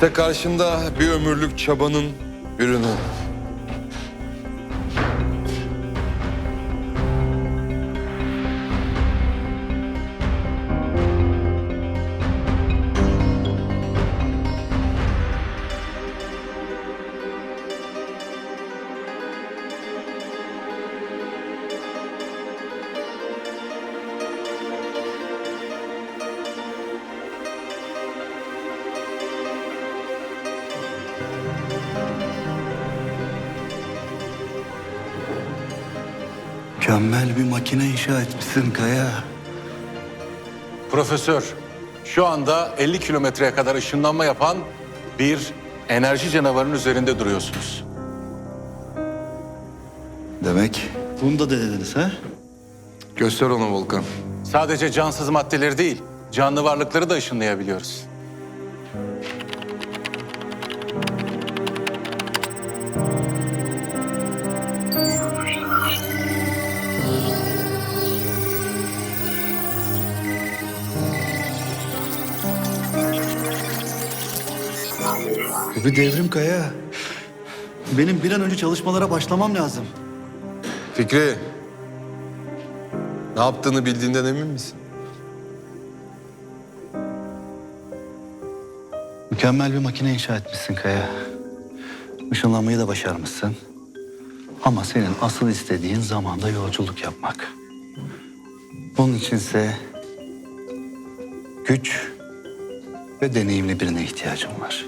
İşte karşında bir ömürlük çabanın ürünü. Mükemmel bir makine inşa etmişsin Kaya. Profesör, şu anda 50 kilometreye kadar ışınlanma yapan bir enerji canavarının üzerinde duruyorsunuz. Demek bunu da denediniz ha? Göster ona Volkan. Sadece cansız maddeleri değil, canlı varlıkları da ışınlayabiliyoruz. Bu bir devrim Kaya. Benim bir an önce çalışmalara başlamam lazım. Fikri. Ne yaptığını bildiğinden emin misin? Mükemmel bir makine inşa etmişsin Kaya. Işınlanmayı da başarmışsın. Ama senin asıl istediğin zamanda yolculuk yapmak. Bunun içinse güç ve deneyimli birine ihtiyacım var.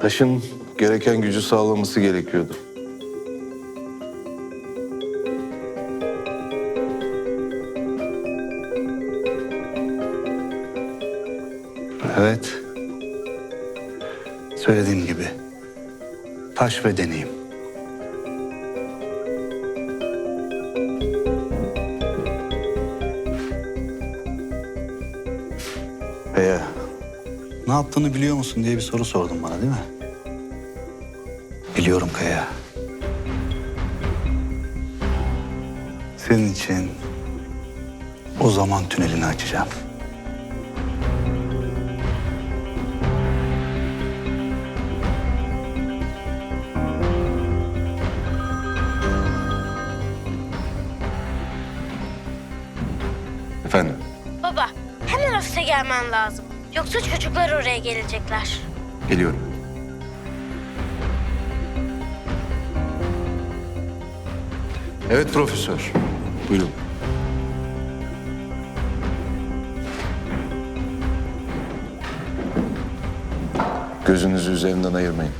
Taşın gereken gücü sağlaması gerekiyordu. Evet. Söylediğim gibi. Taş ve deneyim. Kaya, ne yaptığını biliyor musun diye bir soru sordun bana değil mi? Biliyorum Kaya. Senin için o zaman tünelini açacağım. Efendim? Baba, hemen ofise gelmen lazım. Yoksa çocuklar oraya gelecekler. Geliyorum. Evet profesör. Buyurun. Gözünüzü üzerinden ayırmayın.